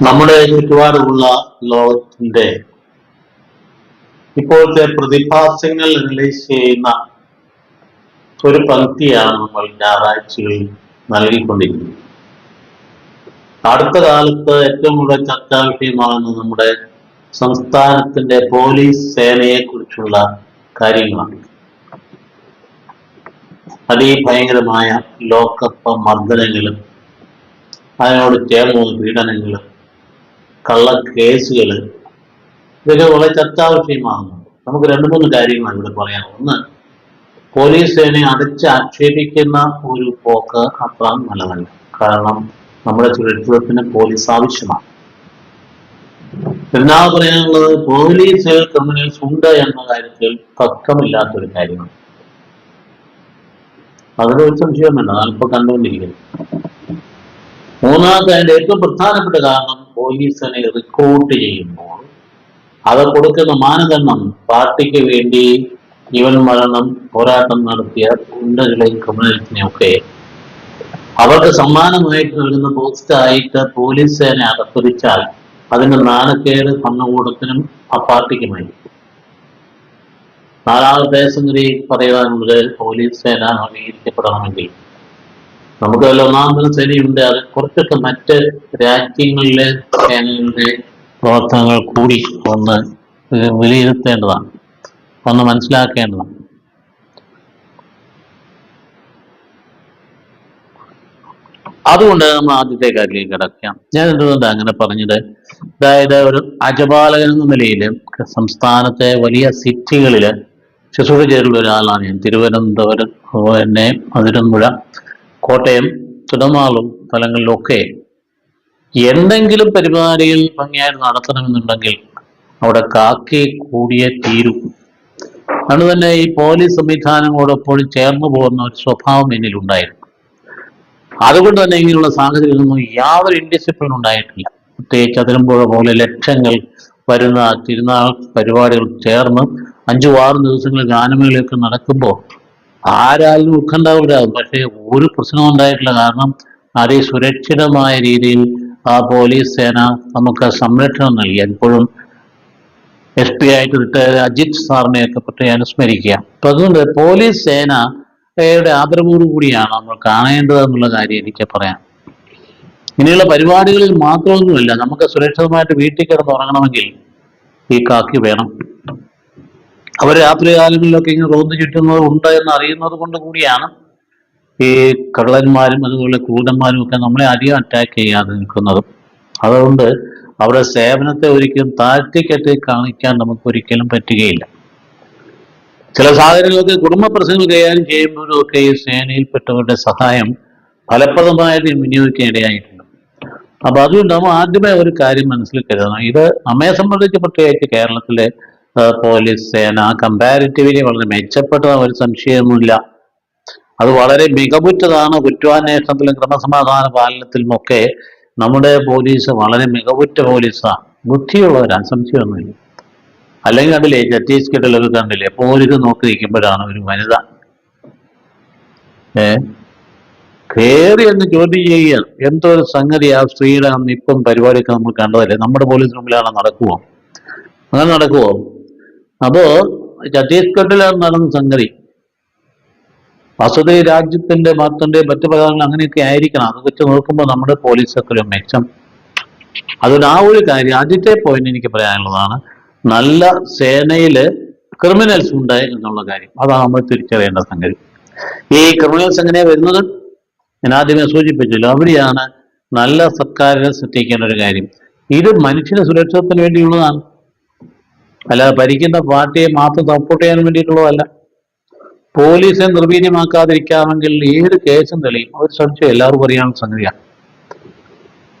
നമ്മുടെ ചുറ്റുപാടുമുള്ള ലോകത്തിന്റെ ഇപ്പോഴത്തെ പ്രതിഭാസങ്ങൾ റിലീസ് ചെയ്യുന്ന ഒരു പങ്ക്തിയാണ് നമ്മൾ ഞായറാഴ്ചകളിൽ നൽകിക്കൊണ്ടിരിക്കുന്നത്. അടുത്ത കാലത്ത് ഏറ്റവും കൂടുതൽ ചർച്ചാ വിഷയമാണ് നമ്മുടെ സംസ്ഥാനത്തിന്റെ പോലീസ് സേനയെ കുറിച്ചുള്ള കാര്യങ്ങളാണ് അതിഭയങ്കരമായ ലോക്കപ്പ് മർദ്ദനങ്ങളും അതിനോട് ചേർന്നുള്ള പീഡനങ്ങളും കള്ളക്കേസുകൾ ഇതൊക്കെ വളരെ ചർച്ചാ വിഷയമാകുന്നുണ്ട് നമുക്ക് രണ്ട് മൂന്ന് കാര്യങ്ങളാണ് ഇവിടെ പറയാം ഒന്ന് പോലീസ് സേനയെ അടച്ച് ആക്ഷേപിക്കുന്ന ഒരു പോക്ക് അത്ര നല്ലതല്ല. കാരണം നമ്മുടെ സുരക്ഷിതത്തിന് പോലീസ് ആവശ്യമാണ്. രണ്ടാമത് പറയാനുള്ളത് പോലീസ് ക്രിമിനൽസ് ഉണ്ട് എന്ന കാര്യത്തിൽ തർക്കമില്ലാത്തൊരു കാര്യമാണ്. അതിലൊരു സംശയം വേണ്ട അതിപ്പോ കണ്ടുകൊണ്ടിരിക്കുന്നത്. മൂന്നാമത്തെ അതിന്റെ ഏറ്റവും പ്രധാനപ്പെട്ട കാരണം പോലീസിനെ റിക്രൂട്ട് ചെയ്യുമ്പോൾ അത് കൊടുക്കുന്ന മാനദണ്ഡം പാർട്ടിക്ക് വേണ്ടി ജീവൻ മരണം പോരാട്ടം നടത്തിയ ഗുണ്ടകളെയും ക്രിമിനൽസിനെയും ഒക്കെ അവർക്ക് സമ്മാനമായിട്ട് നൽകുന്ന പോസ്റ്റ് ആയിട്ട് പോലീസ് സേന അകപ്പതിച്ചാൽ അതിന്റെ നാണക്കേട് ഭരണകൂടത്തിനും ആ പാർട്ടിക്കുമായി നാലാമത്തെ സംഗതി പറയാനുള്ളത് പോലീസ് സേന അംഗീകരിക്കപ്പെടണമെങ്കിൽ നമുക്ക് അതിൽ ഒന്നാം സേനയുണ്ട് അത് കുറച്ചൊക്കെ മറ്റ് രാജ്യങ്ങളിലെ സേനകളുടെ പ്രവർത്തനങ്ങൾ കൂടി ഒന്ന് വിലയിരുത്തേണ്ടതാണ്. ഒന്ന് മനസ്സിലാക്കേണ്ടതാണ്. അതുകൊണ്ട് നമ്മൾ ആദ്യത്തെ കാര്യത്തിലേക്ക് കിടക്കാം. ഞാൻ എന്തുകൊണ്ട് അങ്ങനെ പറഞ്ഞത്? അതായത് ഒരു അജപാലകൻ എന്ന നിലയിൽ സംസ്ഥാനത്തെ വലിയ സിറ്റികളിൽ ശുശ്രൂഷ ചെയ്തിട്ടുള്ള ഒരാളാണ് ഞാൻ. തിരുവനന്തപുരം പിന്നെ അതിരമ്പുഴ കോട്ടയം തുടമാളും സ്ഥലങ്ങളിലൊക്കെ എന്തെങ്കിലും പരിപാടികൾ ഭംഗിയായി നടത്തണമെന്നുണ്ടെങ്കിൽ അവിടെ കാക്കി കൂടിയ തീരും. അതുകൊണ്ട് തന്നെ ഈ പോലീസ് സംവിധാനങ്ങളോടൊപ്പം ചേർന്നു പോകുന്ന ഒരു സ്വഭാവം എന്നിലുണ്ടായിരുന്നു അതുകൊണ്ട് തന്നെ ഇങ്ങനെയുള്ള സാഹചര്യങ്ങളൊന്നും യാതൊരു ഇൻഡിസിപ്ലിൻ ഉണ്ടായിട്ടില്ല. പ്രത്യേകിച്ച് അതിരമ്പുഴ പോലെ ലക്ഷങ്ങൾ വരുന്ന തിരുനാൾ പരിപാടികൾ ചേർന്ന് അഞ്ചു ആറ് ദിവസങ്ങളിൽ ഗാനമേളയൊക്കെ നടക്കുമ്പോൾ ആരാലും ഉത്കണ്ഠാവില്ല പക്ഷേ ഒരു പ്രശ്നവും ഉണ്ടായിട്ടില്ല. കാരണം അതിസുരക്ഷിതമായ രീതിയിൽ ആ പോലീസ് സേന നമുക്ക് സംരക്ഷണം നൽകി. എപ്പോഴും എസ് പി ആയിട്ട് റിട്ടയർ അജിത് സാറിനെയൊക്കെ പറ്റി അനുസ്മരിക്കുക. അപ്പൊ അതുകൊണ്ട് പോലീസ് സേനയുടെ ആദരവോടു കൂടിയാണ് നമ്മൾ കാണേണ്ടത് എന്നുള്ള കാര്യം എനിക്ക് പറയാം. ഇനിയുള്ള പരിപാടികളിൽ മാത്രമൊന്നുമില്ല നമുക്ക് സുരക്ഷിതമായിട്ട് വീട്ടിൽ കിടന്ന് ഉറങ്ങണമെങ്കിൽ ഈ കാക്കി വേണം. അവർ രാത്രി കാലങ്ങളിലൊക്കെ ഇങ്ങനെ റോന്ത് ചുറ്റുന്നത് ഉണ്ട് എന്ന് അറിയുന്നത് കൊണ്ട് കൂടിയാണ് ഈ കള്ളന്മാരും അതുപോലെ ക്രൂരന്മാരും ഒക്കെ നമ്മളെ അധികം അറ്റാക്ക് ചെയ്യാതെ നിൽക്കുന്നതും. അതുകൊണ്ട് അവരുടെ സേവനത്തെ ഒരിക്കലും താഴ്ത്തിക്കെട്ടി കാണിക്കാൻ നമുക്ക് ഒരിക്കലും പറ്റുകയില്ല. ചില സാഹചര്യങ്ങളൊക്കെ കുടുംബ പ്രശ്നങ്ങൾ കൈകാര്യം ചെയ്യുമ്പോഴൊക്കെ ഈ സേനയിൽപ്പെട്ടവരുടെ സഹായം ഫലപ്രദമായിട്ട് വിനിയോഗിക്കാൻ ഇടയായിട്ടുണ്ട്. അപ്പൊ അതുകൊണ്ട് നമ്മൾ ആദ്യമേ ഒരു കാര്യം മനസ്സിൽ കരുതണം. ഇത് നമ്മെ സംബന്ധിച്ച് പ്രത്യേകിച്ച് കേരളത്തിലെ പോലീസ് സേന കമ്പാരിറ്റീവ്ലി വളരെ മെച്ചപ്പെട്ടതാണ് ഒരു സംശയമൊന്നുമില്ല അത് വളരെ മികവുറ്റതാണ് കുറ്റാന്വേഷണത്തിലും ക്രമസമാധാന പാലനത്തിലും ഒക്കെ നമ്മുടെ പോലീസ് വളരെ മികവുറ്റ പോലീസാണ്. ബുദ്ധിയുള്ളവരാണ് സംശയമൊന്നുമില്ല. അല്ലെങ്കിൽ കണ്ടില്ലേ ഛത്തീസ്ഗഡിലൊക്കെ കണ്ടില്ലേ പോലീസ് നോക്കി നിൽക്കുമ്പോഴാണ് ഒരു വനിത. ഏ? കയറി എന്ന് ചോദ്യം ചെയ്യുക എന്തോ ഒരു സംഗതി ആ സ്ത്രീയുടെ ഇപ്പം പരിപാടിയൊക്കെ നമ്മൾ കണ്ടതല്ലേ? നമ്മുടെ പോലീസ് മുമ്പിലാണ് നടക്കുവോ? അങ്ങനെ നടക്കുവോ? അപ്പോ ഛത്തീസ്ഗഡിലെ നടന്ന സംഗതി വസുദൈ രാജ്യത്തിന്റെ മതത്തിന്റെ മറ്റു പദങ്ങൾ അങ്ങനെയൊക്കെ ആയിരിക്കണം. അത് വെച്ച് നോക്കുമ്പോൾ നമ്മുടെ പോലീസൊക്കെ മെച്ചം. അതുകൊണ്ട് ആ ഒരു കാര്യം ആദ്യത്തെ പോയിന്റ് എനിക്ക് പറയാനുള്ളതാണ് നല്ല സേനയിൽ ക്രിമിനൽസ് ഉണ്ട് എന്നുള്ള കാര്യം. അതാണ് നമ്മൾ തിരിച്ചറിയേണ്ട സംഗതി. ഈ ക്രിമിനൽസ് എങ്ങനെയാ വരുന്നത്? ഞാൻ ആദ്യമേ സൂചിപ്പിച്ചല്ലോ അവിടെയാണ് നല്ല സർക്കാരിനെ ശ്രദ്ധിക്കേണ്ട ഒരു കാര്യം. ഇത് മനുഷ്യന്റെ സുരക്ഷിതത്തിന് വേണ്ടിയുള്ളതാണ്. അല്ലാതെ ഭരിക്കുന്ന പാർട്ടിയെ മാത്രം സപ്പോർട്ട് ചെയ്യാൻ വേണ്ടിയിട്ടുള്ളതല്ല. പോലീസിനെ നിർവീര്യമാക്കാതിരിക്കാമെങ്കിൽ ഏത് കേസും തെളിയും. അവർ സംശയം എല്ലാവർക്കും അറിയാവുന്ന സംഗതിയാണ്.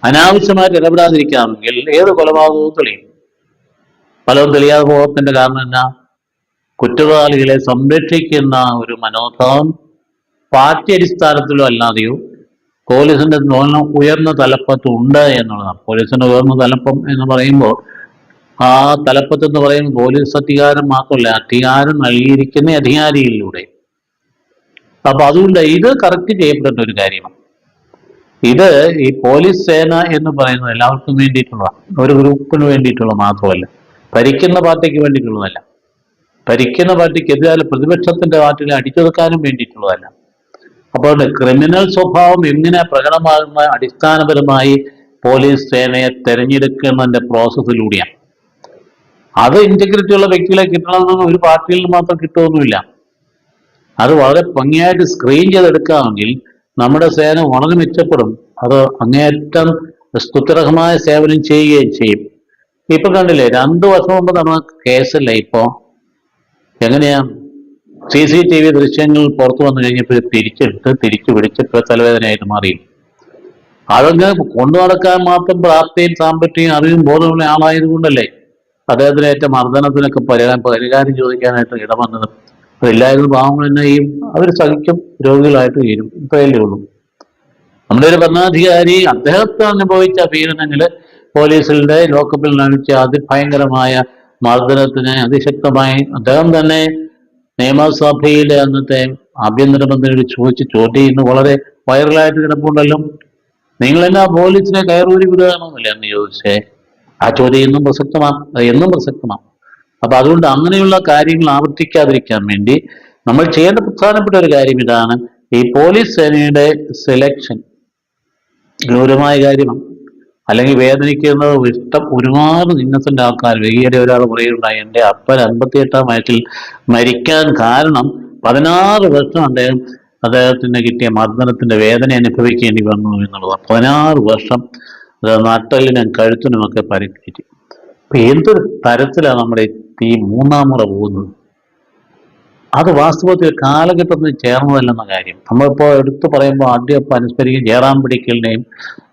അനാവശ്യമായിട്ട് ഇടപെടാതിരിക്കാമെങ്കിൽ ഏത് കൊലപാതകവും തെളിയും. പലരും തെളിയാതെ പോകത്തിന്റെ കാരണം എന്നാ? കുറ്റവാളികളെ സംരക്ഷിക്കുന്ന ഒരു മനോഭാവം പാർട്ടി അടിസ്ഥാനത്തിലോ അല്ലാതെയോ പോലീസിന്റെ ഉയർന്ന തലപ്പത്ത് ഉണ്ട് എന്നുള്ളതാണ്. പോലീസിന്റെ ഉയർന്ന തലപ്പം എന്ന് പറയുമ്പോൾ ആ തലപ്പത്ത് എന്ന് പറയും പോലീസ് അധികാരം മാത്രമല്ല അധികാരം നൽകിയിരിക്കുന്ന അധികാരിയിലൂടെ അപ്പൊ അതുകൊണ്ട് ഇത് കറക്റ്റ് ചെയ്യപ്പെടേണ്ട ഒരു കാര്യമാണ്. ഇത് ഈ പോലീസ് സേന എന്ന് പറയുന്നത് എല്ലാവർക്കും വേണ്ടിയിട്ടുള്ള ഒരു ഗ്രൂപ്പിന് വേണ്ടിയിട്ടുള്ള മാത്രമല്ല. ഭരിക്കുന്ന പാർട്ടിക്ക് വേണ്ടിയിട്ടുള്ളതല്ല. ഭരിക്കുന്ന പാർട്ടിക്ക് എതിരായ പ്രതിപക്ഷത്തിന്റെ പാർട്ടികളെ അടിച്ചെടുക്കാനും വേണ്ടിയിട്ടുള്ളതല്ല. അപ്പോൾ ക്രിമിനൽ സ്വഭാവം എങ്ങനെ പ്രകടമാകുന്ന അടിസ്ഥാനപരമായി പോലീസ് സേനയെ തെരഞ്ഞെടുക്കുന്നതിന്റെ പ്രോസസ്സിലൂടെയാണ് അത് ഇന്റഗ്രിറ്റി ഉള്ള വ്യക്തികളെ കിട്ടണമെന്ന് ഒരു പാർട്ടിയിൽ നിന്ന് മാത്രം കിട്ടുമൊന്നുമില്ല അത് വളരെ ഭംഗിയായിട്ട് സ്ക്രീൻ ചെയ്തെടുക്കുകയാണെങ്കിൽ നമ്മുടെ സേന വളരെ മെച്ചപ്പെടും. അത് അങ്ങേയറ്റം സ്തുത്രഹമായ സേവനം ചെയ്യുകയും ചെയ്യും. ഇപ്പൊ കണ്ടില്ലേ രണ്ടു വർഷം മുമ്പ് നടന്ന കേസല്ലേ ഇപ്പോ? എങ്ങനെയാ? സി സി ടി വി ദൃശ്യങ്ങൾ പുറത്തു വന്നു കഴിഞ്ഞപ്പോൾ തിരിച്ചെടുത്ത് തിരിച്ചു പിടിച്ച് തലവേദനയായിട്ട് മാറി. അതങ്ങ് കൊണ്ടു നടക്കാൻ മാത്രം പ്രാപ്തിയും സാമ്പത്തികം അറിവും ബോധമുള്ള ആളായതുകൊണ്ടല്ലേ? അദ്ദേഹത്തിന് ഏറ്റ മർദ്ദനത്തിനൊക്കെ പരിഹാരം പരിഹാരം ചോദിക്കാനായിട്ട് ഇടവന്നത് അതില്ലായിരുന്നു പാവങ്ങൾ തന്നെ ചെയ്യും അവർ സഹിക്കും രോഗികളായിട്ട് തീരും. ഇത്രയല്ലേ ഉള്ളൂ. നമ്മുടെ ഒരു ഭരണാധികാരി അദ്ദേഹത്തെ അനുഭവിച്ച പീഡനങ്ങൾ പോലീസിന്റെ ലോക്കപ്പിൽ ലഭിച്ച അതിഭയങ്കരമായ മർദ്ദനത്തിന് അതിശക്തമായി അദ്ദേഹം തന്നെ നിയമസഭയിലെ അന്നത്തെ ആഭ്യന്തരമന്ത്രിയോട് ചോദിച്ച് ചോദ്യം ചെയ്യുന്നു. വളരെ വൈറലായിട്ട് കിടപ്പുണ്ടല്ലോ. നിങ്ങൾ എന്നാ പോലീസിനെ കയറൂരി വിടുകയാണെന്നല്ലേ എന്ന് ചോദിച്ചേ. ആ ചോദ്യം എന്നും പ്രസക്തമാണ് എന്നും പ്രസക്തമാണ് അപ്പൊ അതുകൊണ്ട് അങ്ങനെയുള്ള കാര്യങ്ങൾ ആവർത്തിക്കാതിരിക്കാൻ വേണ്ടി നമ്മൾ ചെയ്യേണ്ട പ്രധാനപ്പെട്ട ഒരു കാര്യം ഇതാണ്. ഈ പോലീസ് സേനയുടെ സെലക്ഷൻ ഗൗരവമായ കാര്യമാണ്. അല്ലെങ്കിൽ വേദനിക്കുന്നത് ഇഷ്ടം ഒരുപാട് ഇന്നസെന്റ് ആൾക്കാർ ഈയിടെ ഒരാൾ പറയുണ്ടായി എന്റെ അപ്പൻ അൻപത്തിയെട്ടാം വയസ്സിൽ മരിക്കാൻ കാരണം പതിനാറ് വർഷം അദ്ദേഹം അദ്ദേഹത്തിന് കിട്ടിയ മർദ്ദനത്തിന്റെ വേദന അനുഭവിക്കേണ്ടി വന്നു എന്നുള്ളതാണ്. പതിനാറ് വർഷം നട്ടലിനും കഴുത്തിനുമൊക്കെ പരിക്കേറ്റി. അപ്പൊ എന്തൊരു തരത്തിലാണ് നമ്മുടെ ഈ മൂന്നാം മുറ പോകുന്നത്? അത് വാസ്തവത്തിൽ കാലഘട്ടത്തിന് ചേർന്നതല്ലെന്ന കാര്യം. നമ്മളിപ്പോൾ എടുത്തു പറയുമ്പോൾ ആദ്യം അനുസ്മരിക്കും ജയറാം പിടിക്കലിനെയും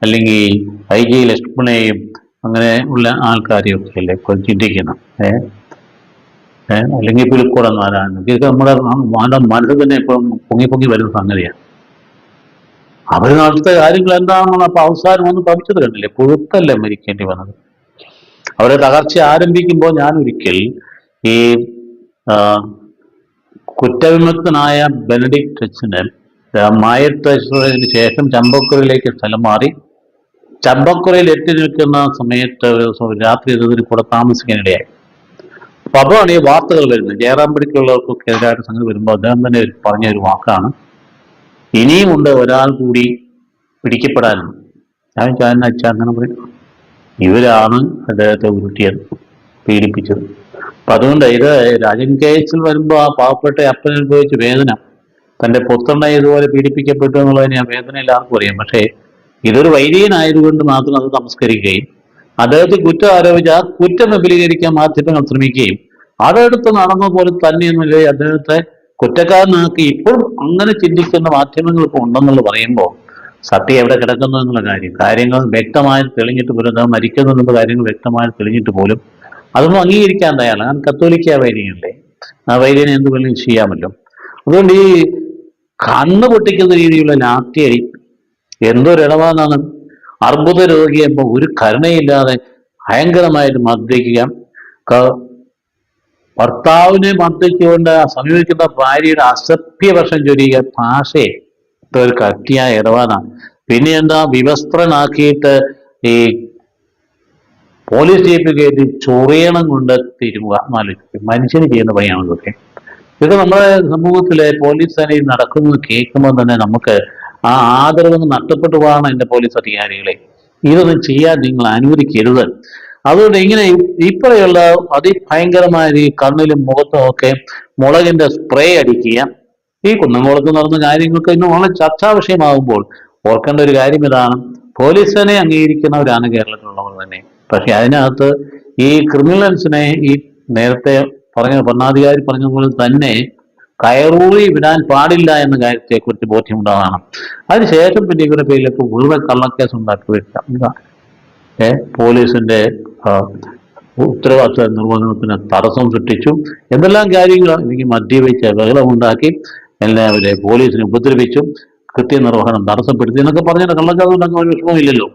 അല്ലെങ്കിൽ ഐ ജി ലക്ഷ്മണനെയും അങ്ങനെ ഉള്ള ആൾക്കാരെയൊക്കെ അല്ലേ ചിന്തിക്കണം ഏ? ഏ? അല്ലെങ്കിൽ പുലിക്കൂടം നാരായണൻ. ഇതൊക്കെ നമ്മുടെ മനസ്സിൽ തന്നെ ഇപ്പം പൊങ്ങി പൊങ്ങി വരുന്ന സംഗതിയാണ്. അവർ നടത്തിയ കാര്യങ്ങൾ എന്താണെന്ന് അപ്പൊ അവസാനം ഒന്ന് പഠിച്ചത് കണ്ടില്ലേ? പുഴുത്തല്ലേ മരിക്കേണ്ടി വന്നത്? അവരെ തകർച്ച ആരംഭിക്കുമ്പോൾ ഞാൻ ഒരിക്കൽ ഈ കുറ്റവിമുക്തനായ ബെനഡിക്ട് അച്ഛന് മായത്തശ്വരത്തിന് ശേഷം ചമ്പക്കുറയിലേക്ക് സ്ഥലം മാറി. ചമ്പക്കുറയിൽ എത്തി നിൽക്കുന്ന സമയത്ത് രാത്രി ഇതിന് കൂടെ താമസിക്കാനിടയായി. അപ്പൊ അപ്പോഴാണ് ഈ വാർത്തകൾ വരുന്നത്. ജയറാം പിടിക്കുള്ളവർക്കൊക്കെ എതിരായിട്ട് സംഗതി വരുമ്പോൾ അദ്ദേഹം തന്നെ പറഞ്ഞ ഒരു വാക്കാണ്. ഇനിയുമുണ്ട് ഒരാൾ കൂടി പിടിക്കപ്പെടാനും ഞാൻ ചാൻ അച്ഛ അങ്ങനെ പറയും. ഇവരാണ് അദ്ദേഹത്തെ ഉരുട്ടിയത് പീഡിപ്പിച്ചത്. അപ്പൊ അതുകൊണ്ട് ഇത് രാജൻ കേസിൽ വരുമ്പോൾ ആ പാവപ്പെട്ട അപ്പൻ അനുഭവിച്ച വേദന തന്റെ പുത്രനെ ഇതുപോലെ പീഡിപ്പിക്കപ്പെട്ടു എന്നുള്ളതിനെ ആ വേദന എല്ലാവർക്കും അറിയാം. പക്ഷേ ഇതൊരു വൈദികനായതുകൊണ്ട് മാത്രം അത് നമസ്കരിക്കുകയും അദ്ദേഹത്തെ കുറ്റം ആരോപിച്ച് ആ കുറ്റം വിപുലീകരിക്കാൻ മാധ്യമങ്ങൾ ശ്രമിക്കുകയും അതെടുത്ത് നടന്ന പോലെ തന്നെ എന്നുള്ള അദ്ദേഹത്തെ കുറ്റക്കാരനാക്കി ഇപ്പോഴും അങ്ങനെ ചിന്തിക്കുന്ന മാധ്യമങ്ങൾ ഇപ്പോൾ ഉണ്ടെന്നുള്ള പറയുമ്പോൾ സത്യം എവിടെ കിടക്കുന്നു എന്നുള്ള കാര്യം. കാര്യങ്ങൾ വ്യക്തമായി തെളിഞ്ഞിട്ട് പോലും മരിക്കുന്നു എന്നുള്ള കാര്യങ്ങൾ വ്യക്തമായി തെളിഞ്ഞിട്ട് പോലും അതൊന്നും അംഗീകരിക്കാൻ തയ്യാറല്ല. ഞാൻ കത്തോലിക്ക വൈദികനല്ലേ? ആ വൈദികനെ എന്ത് വേണമെങ്കിലും ചെയ്യാമല്ലോ. അതുകൊണ്ട് ഈ കണ്ണ് പൊട്ടിക്കുന്ന രീതിയിലുള്ള ലാത്തിയടി എന്തൊരിടവാന്നാണ് അർബുദ രോഗിയെ ഇപ്പോൾ ഒരു കരുണയില്ലാതെ ഭയങ്കരമായിട്ട് മർദ്ദിക്കുക. ഭർത്താവിനെ മർദ്ദിച്ചുകൊണ്ട് സമീപിക്കുന്ന ഭാര്യയുടെ അസത്യവശം ചൊരിയുക ഭാഷയെ ഒരു കട്ടിയായ ഇടപാടാണ് പിന്നെ എന്താ വിവസ്ത്രനാക്കിയിട്ട് ഈ പോലീസ് ജീപ്പ് കയറ്റി ചൊറിയണം കൊണ്ട് തിരുമുക. എന്നാലോചിക്കും. മനുഷ്യന് ചെയ്യുന്ന പണിയാണ് ഇത് നമ്മുടെ സമൂഹത്തിലെ പോലീസ് സേനയിൽ നടക്കുന്നത് കേൾക്കുമ്പോൾ തന്നെ നമുക്ക് ആ ആദരവ് നഷ്ടപ്പെട്ടു പോകണം എന്റെ പോലീസ് അധികാരികളെ. ഇതൊന്നും ചെയ്യാൻ നിങ്ങൾ അനുവദിക്കരുത്. അതുകൊണ്ട് ഇങ്ങനെ ഇപ്പോഴുള്ള അതിഭയങ്കരമായ ഈ കണ്ണിലും മുഖത്തും ഒക്കെ മുളകിന്റെ സ്പ്രേ അടിക്കുക. ഈ കുന്നംകുളത്ത് നടന്ന കാര്യങ്ങൾക്ക് ഇന്ന് വളരെ ചർച്ചാ വിഷയമാകുമ്പോൾ ഓർക്കേണ്ട ഒരു കാര്യം ഇതാണ്. പോലീസിനെ അംഗീകരിക്കുന്നവരാണ് കേരളത്തിലുള്ളവർ തന്നെ. പക്ഷെ അതിനകത്ത് ഈ ക്രിമിനൽസിനെ ഈ നേരത്തെ പറഞ്ഞ ഭരണാധികാരി പറഞ്ഞതുപോലെ തന്നെ കയറൂറി വിടാൻ പാടില്ല എന്ന കാര്യത്തെക്കുറിച്ച് ബോധ്യമുണ്ടാകണം അതിനുശേഷം പിന്നെ ഇവരുടെ പേരിലൊക്കെ വെറുതെ കള്ളക്കേസ് ഉണ്ടാക്കി വെക്കാം ഏഹ് പോലീസിന്റെ ഉത്തരവാദിത്ത നിർവഹണത്തിന് തടസ്സം സൃഷ്ടിച്ചു. എന്തെല്ലാം കാര്യങ്ങൾ എനിക്ക് മദ്യപിച്ച് ബഹളമുണ്ടാക്കി എല്ലാവരെ പോലീസിനെ ഉപദ്രവിച്ചു കൃത്യനിർവഹണം തടസ്സപ്പെടുത്തി എന്നൊക്കെ പറഞ്ഞാൽ കള്ളക്കാതെ ഉണ്ടാക്കാൻ ഒരു വിഷമമില്ലല്ലോ.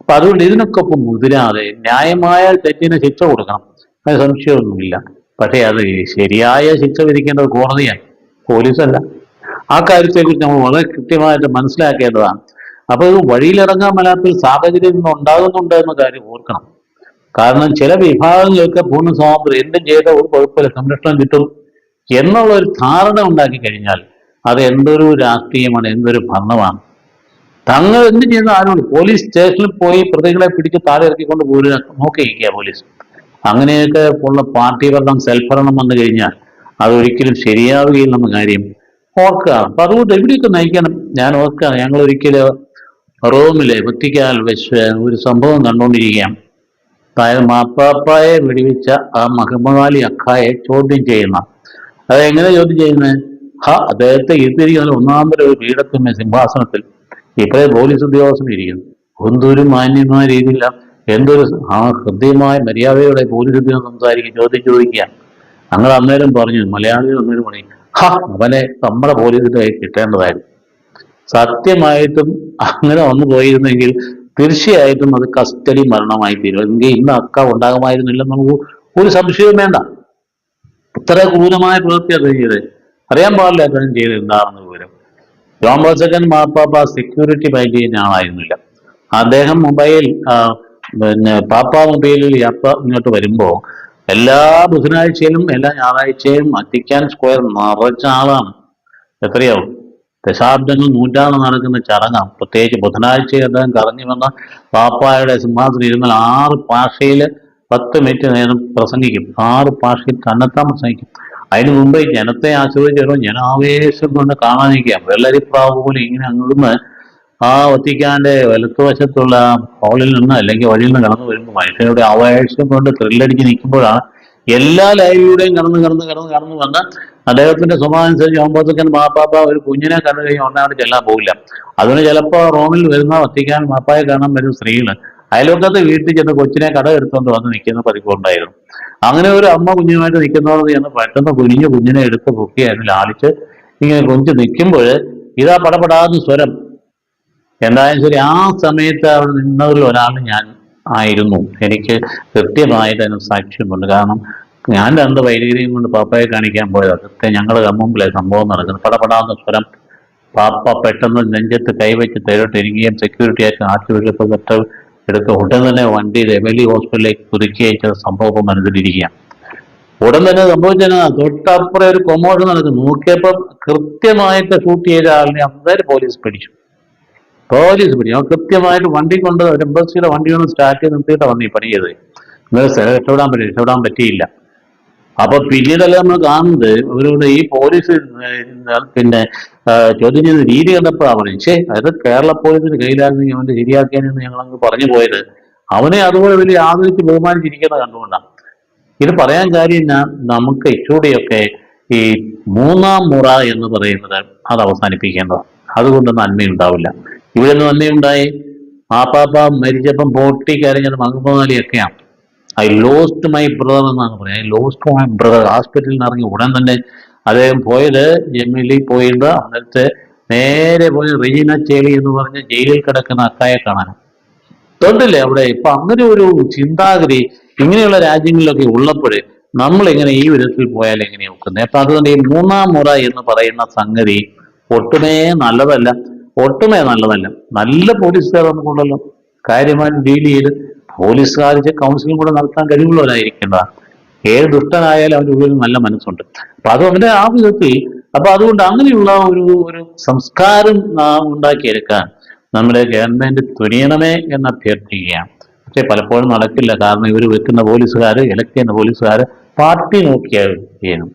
അപ്പൊ അതുകൊണ്ട് ഇതിനൊക്കെ ഒപ്പം മുതിരാതെ ന്യായമായ തെറ്റിന് ശിക്ഷ കൊടുക്കണം. അത് സംശയമൊന്നുമില്ല. പക്ഷേ അത് ശരിയായ ശിക്ഷ വിധിക്കേണ്ടത് കോടതിയാണ്. പോലീസല്ല. ആ കാര്യത്തെക്കുറിച്ച് നമ്മൾ വളരെ കൃത്യമായിട്ട് മനസ്സിലാക്കേണ്ടതാണ്. അപ്പൊ ഇത് വഴിയിലിറങ്ങാൻ മേലാത്ത സാഹചര്യം ഉണ്ടാകുന്നുണ്ട് എന്ന കാര്യം ഓർക്കണം. കാരണം ചില വിഭാഗങ്ങൾക്ക് പൂർണ സ്വാതന്ത്ര്യം എന്തും ചെയ്ത ഒരു കുഴപ്പമില്ല സംരക്ഷണം കിട്ടും എന്നുള്ള ഒരു ധാരണ ഉണ്ടാക്കി കഴിഞ്ഞാൽ അത് എന്തൊരു രാഷ്ട്രീയമാണ് എന്തൊരു ഭരണമാണ്. തങ്ങൾ എന്ത് ചെയ്യുന്ന ആരുണ്ട് പോലീസ് സ്റ്റേഷനിൽ പോയി പ്രതികളെ പിടിച്ച് താഴെ ഇറക്കിക്കൊണ്ട് പോരുക നോക്കിയിരിക്കുക പോലീസ്. അങ്ങനെയൊക്കെ ഉള്ള പാർട്ടി ഭരണം സെൽഫരണം വന്നു കഴിഞ്ഞാൽ അതൊരിക്കലും ശരിയാവുകയില്ലെന്ന കാര്യം ഓർക്കുക. അപ്പൊ അതുകൊണ്ട് എവിടെയൊക്കെ നയിക്കണം? ഞാൻ ഓർക്കുക ഞങ്ങൾ ഒരിക്കലും റോമിലെ വത്തിക്കാൽ വെച്ച് ഒരു സംഭവം കണ്ടുകൊണ്ടിരിക്കുകയാണ്. അതായത് മാപ്പാപ്പായെ വെടിവെച്ച ആ മഹമ്മദാലി അക്കായെ ചോദ്യം ചെയ്യുന്ന. അത് എങ്ങനെ ചോദ്യം ചെയ്യുന്നത് ഹാ അദ്ദേഹത്തെ ഇരുത്തിരിക്കുന്ന ഒന്നാമത്തെ ഒരു പീഠത്തിന്റെ സിംഹാസനത്തിൽ. ഇപ്പോഴേ പോലീസ് ഉദ്യോഗസ്ഥൻ ഇരിക്കുന്നു. എന്തൊരു മാന്യമായ രീതിയില്ല എന്തൊരു ആ ഹൃദ്യമായ മര്യാദയോടെ പോലീസ് ഉദ്യോഗം സംസാരിക്കും ചോദ്യം ചോദിക്കുക ഞങ്ങൾ അന്നേരം പറഞ്ഞു മലയാളികൾ അന്നേരം പറഞ്ഞു ഹാ അവനെ നമ്മുടെ പോലീസിന്റെ കയ്യിൽ കിട്ടേണ്ടതായിരുന്നു. സത്യമായിട്ടും അങ്ങനെ വന്നു പോയിരുന്നെങ്കിൽ തീർച്ചയായിട്ടും അത് കസ്റ്റഡി മരണമായി തീരും. എങ്കിൽ ഇന്ന് അക്ക ഉണ്ടാകുമായിരുന്നില്ലെന്ന് നമുക്ക് ഒരു സംശയവും വേണ്ട. ഇത്ര ക്രൂരമായ പ്രവൃത്തി അത് ചെയ്തത്. അറിയാൻ പാടില്ല അദ്ദേഹം ചെയ്ത് എന്താണെന്ന് വിവരം. ജോൺ മാർപ്പാപ്പ സെക്യൂരിറ്റി മൈൻഡ് ചെയ്യുന്ന ആളായിരുന്നില്ല. അദ്ദേഹം മൊബൈൽ പിന്നെ പാപ്പ മൊബൈലിൽ യാത്ര ഇങ്ങോട്ട് വരുമ്പോ എല്ലാ ബുധനാഴ്ചയിലും എല്ലാ ഞായറാഴ്ചയും വത്തിക്കാൻ സ്ക്വയർ നിറച്ച ആളാണ്. എത്രയാവും? ദശാബ്ദങ്ങൾ നൂറ്റാണ്ട് നടക്കുന്ന ചടങ്ങാണ്. പ്രത്യേകിച്ച് ബുധനാഴ്ച അദ്ദേഹം കറങ്ങി വന്ന പാപ്പായുടെ സിംഹാസനം ഇരുന്നാൽ ആറ് ഭാഷയിൽ പത്ത് മിനിറ്റ് നേരം പ്രസംഗിക്കും. ആറ് ഭാഷയിൽ തന്നെത്താൻ പ്രസംഗിക്കും. അതിന് മുമ്പ് ജനത്തെ ആശ്രയിച്ചോ ജനാവേശം കൊണ്ട് കാണാനിരിക്കാം വെള്ളരിപ്രാവ് പോലെ ഇങ്ങനെ അങ്ങോട്ട് ആ വത്തിക്കാന്റെ വലത്തുവശത്തുള്ള ഹോളിൽ നിന്ന് അല്ലെങ്കിൽ വഴിയിൽ നിന്ന് കടന്നു വരുമ്പോൾ മനുഷ്യരുടെ ആവേശം കൊണ്ട് ത്രില്ലടിച്ച് നിൽക്കുമ്പോഴാണ് എല്ലാ ലൈവിലൂടെയും കടന്ന് കടന്ന് കടന്ന് കടന്ന് വന്ന് അദ്ദേഹത്തിന്റെ സ്വഭാവം അനുസരിച്ച് ഒമ്പതൊക്കെ മാപ്പാപ്പ ഒരു കുഞ്ഞിനെ കണ്ടു കഴിഞ്ഞാൽ ഒന്നാണ് ചെല്ലാൻ പോകില്ല അതിന് ചിലപ്പോൾ റോമിൽ വരുന്ന വത്തിക്കാൻ മാപ്പായ കാണാൻ വരുന്ന സ്ത്രീകൾ അയൽവക്കത്തെ വീട്ടിൽ ചെന്ന് കൊച്ചിനെ കട എടുത്തുകൊണ്ട് വന്ന് നിൽക്കുന്ന പതിപ്പുണ്ടായിരുന്നു അങ്ങനെ ഒരു അമ്മ കുഞ്ഞുമായിട്ട് നിൽക്കുന്നവർ ചെന്ന് പെട്ടെന്ന് കുഞ്ഞു കുഞ്ഞിനെ എടുത്ത് പൊക്കി ലാളിച്ച്. ഇങ്ങനെ കൊഞ്ച് നിൽക്കുമ്പോൾ ഇതാ പടപടാന്ന് സ്വരം. എന്തായാലും ശരി ആ സമയത്ത് അവിടെ നിന്നവരിൽ ഒരാൾ ഞാൻ ആയിരുന്നു. എനിക്ക് കൃത്യമായിട്ട് അതിന് സാക്ഷ്യമുണ്ട്. കാരണം ഞാൻ രണ്ട് വൈദികരെയും കൊണ്ട് പാപ്പയെ കാണിക്കാൻ പോയത്? അതൊക്കെ ഞങ്ങളുടെ മുമ്പിലെ സംഭവം നടക്കുന്നു പടപടാന്ന് സ്വരം പാപ്പ പെട്ടെന്ന് നെഞ്ചത്ത് കൈവച്ച് തേരോട്ടിരിക്കുകയും സെക്യൂരിറ്റി ആയിട്ട് ആശുപത്രി തൊട്ട് എടുത്ത് ഉടൻ തന്നെ വണ്ടി എമലി ഹോസ്പിറ്റലിലേക്ക് കുതിക്കുകയും അയച്ച സംഭവം മനസ്സിലിരിക്കുകയാണ്. ഉടൻ തന്നെ സംഭവിച്ചാൽ തൊട്ടപ്പുറം ഒരു കൊമോഷൻ നടക്കും നോക്കിയപ്പോൾ കൃത്യമായിട്ട് ഷൂട്ട് ചെയ്ത ആളിനെ അന്നേരം പോലീസ് പിടിച്ചു. പോലീസ് പിടിച്ചു. അവൻ കൃത്യമായിട്ട് വണ്ടി കൊണ്ട് ഒരു എംബസിയുടെ വണ്ടി കൊണ്ട് സ്റ്റാർട്ട് ചെയ്ത് നിർത്തിയിട്ടാണ് വന്നു ഈ പണി ചെയ്തത്. ഇന്നലെ രക്ഷപ്പെടാൻ പറ്റി രക്ഷപ്പെടാൻ പറ്റിയില്ല. അപ്പൊ പിന്നീടല്ല നമ്മൾ കാണുന്നത് ഇവരുടെ ഈ പോലീസ് പിന്നെ ചോദ്യം ചെയ്ത രീതി കണ്ടപ്പോഴാണ് പറഞ്ഞു ശേ അത് കേരള പോലീസിന് കയ്യിലായിരുന്നെങ്കിൽ അവന്റെ ശരിയാക്കിയാനെന്ന് ഞങ്ങൾ അങ്ങ് പറഞ്ഞു പോയത്. അവനെ അതുപോലെ വലിയ ആദരിച്ച് ബഹുമാനിച്ചിരിക്കുന്നത് കണ്ടുകൊണ്ടാണ്. ഇത് പറയാൻ കാര്യം നമുക്ക് ഇച്ചൂടെയൊക്കെ ഈ മൂന്നാം മുറ എന്ന് പറയുന്നത് അത് അവസാനിപ്പിക്കേണ്ടതാണ്. അതുകൊണ്ട് നന്മയുണ്ടാവില്ല ഇവിടെ നിന്ന് നന്മയുണ്ടായി മാപ്പാപ്പ മരിച്ചപ്പം പൊട്ടി കരഞ്ഞത് Mohammed I lost my brother എന്നാണ് പറയുന്നത്. ഐ ലോസ്റ്റ് മൈ ബ്രദർ ഹോസ്പിറ്റലിൽ നിന്ന് ഇറങ്ങി ഉടൻ തന്നെ അദ്ദേഹം പോയത് ജമ്മിലി പോയിട്ട് അന്നത്തെ നേരെ പോയി റീന ചേളി എന്ന് പറഞ്ഞ് ജയിലിൽ കിടക്കുന്ന അക്കായെ കാണാൻ തൊണ്ടില്ലേ അവിടെ? ഇപ്പൊ അങ്ങനെ ഒരു ചിന്താഗതി ഇങ്ങനെയുള്ള രാജ്യങ്ങളിലൊക്കെ ഉള്ളപ്പോൾ നമ്മൾ എങ്ങനെ ഈ വിധത്തിൽ പോയാൽ എങ്ങനെയാ നോക്കുന്നത് അപ്പൊ അതുകൊണ്ട് ഈ മൂന്നാം മുറ എന്ന് പറയുന്ന സംഗതി ഒട്ടുമേ നല്ലതല്ല. ഒട്ടുമേ നല്ലതല്ല. നല്ല പോലീസുകാർ നമുക്കുണ്ടല്ലോ കാര്യമായി ഡീൽ ചെയ്ത് പോലീസുകാർ കൗൺസിലിംഗ് കൂടെ നടത്താൻ കഴിവുള്ളവരായിരിക്കേണ്ടതാണ് ഏത് ദുഷ്ടനായാലും അവന്റെ ഉള്ളിൽ നല്ല മനസ്സുണ്ട്. അപ്പൊ അത് അവന്റെ ആ വിധത്തിൽ അപ്പൊ അതുകൊണ്ട് അങ്ങനെയുള്ള ഒരു ഒരു സംസ്കാരം ഉണ്ടാക്കിയെടുക്കാൻ നമ്മുടെ ഗവൺമെന്റ് തുനിയണമേ എന്ന് അഭ്യർത്ഥിക്കുകയാണ്. പക്ഷെ പലപ്പോഴും നടക്കില്ല. കാരണം ഇവർ വെക്കുന്ന പോലീസുകാർ ഇലക്ട് ചെയ്യുന്ന പോലീസുകാർ പാർട്ടി നോക്കിയാണ് ചെയ്യണം.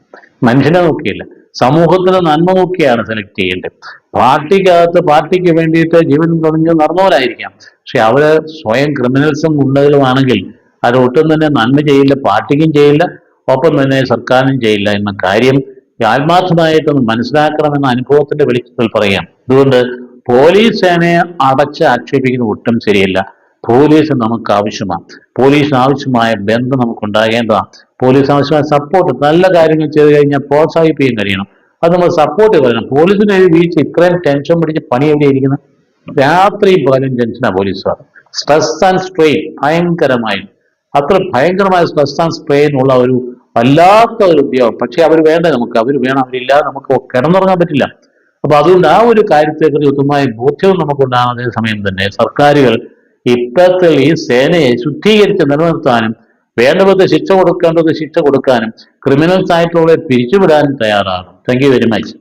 മനുഷ്യനെ നോക്കിയില്ല. സമൂഹത്തിന് നന്മ നോക്കിയാണ് സെലക്ട് ചെയ്യേണ്ടത്. പാർട്ടിക്കകത്ത് പാർട്ടിക്ക് വേണ്ടിയിട്ട് ജീവൻ തുടങ്ങി നടന്നവരായിരിക്കാം. പക്ഷെ അവർ സ്വയം ക്രിമിനൽസും ഗുണ്ടകളുമാണെങ്കിൽ അത് തന്നെ നന്മ ചെയ്യില്ല പാർട്ടിക്കും ചെയ്യില്ല ഒപ്പം തന്നെ സർക്കാരിനും ചെയ്യില്ല എന്ന കാര്യം ആത്മാർത്ഥമായിട്ടൊന്ന് മനസ്സിലാക്കണമെന്ന അനുഭവത്തിന്റെ വെളിച്ചത്തിൽ പറയാം. അതുകൊണ്ട് പോലീസ് സേനയെ അടച്ച് ആക്ഷേപിക്കുന്നത് ഒട്ടും ശരിയല്ല. പോലീസ് നമുക്ക് ആവശ്യമാണ് പോലീസ് ആവശ്യമായ ബന്ധം നമുക്ക് ഉണ്ടാകേണ്ടതാണ് പോലീസ് ആവശ്യമായ സപ്പോർട്ട് നല്ല കാര്യങ്ങൾ ചെയ്ത് കഴിഞ്ഞാൽ പ്രോത്സാഹിപ്പിക്കാൻ കഴിയണം. അത് നമ്മൾ സപ്പോർട്ട് പറയണം പോലീസിന് ഒരു വീഴ്ച ഇത്രയും ടെൻഷൻ പിടിച്ച് പണി എവിടെ ഇരിക്കുന്നത് രാത്രി പോലും ടെൻഷനാ പോലീസുകാർ. സ്ട്രെസ് ആൻഡ് സ്ട്രെയിൻ ഭയങ്കരമായി. അത്ര ഭയങ്കരമായ സ്ട്രെസ് ആൻഡ് സ്ട്രെയിൻ ഉള്ള ഒരു വല്ലാത്ത ഒരു ഉദ്യോഗം പക്ഷെ അവർ വേണ്ട നമുക്ക്? അവർ വേണം. അവരില്ലാതെ നമുക്ക് കിടന്നുറങ്ങാൻ പറ്റില്ല. അപ്പൊ അതുകൊണ്ട് ആ ഒരു കാര്യത്തെക്കുറിച്ച് ഉത്തമമായ ബോധ്യവും നമുക്കുണ്ടാകുന്ന അതേ സമയം തന്നെ. സർക്കാരുകൾ ഇത്തരത്തിൽ ഈ സേനയെ ശുദ്ധീകരിച്ച് നിലനിർത്താനും വേണ്ടവർക്ക് ശിക്ഷ കൊടുക്കേണ്ടത് ശിക്ഷ കൊടുക്കാനും ക്രിമിനൽസ് ആയിട്ടുള്ളവരെ പിരിച്ചുവിടാനും തയ്യാറാകണം. Thank you very much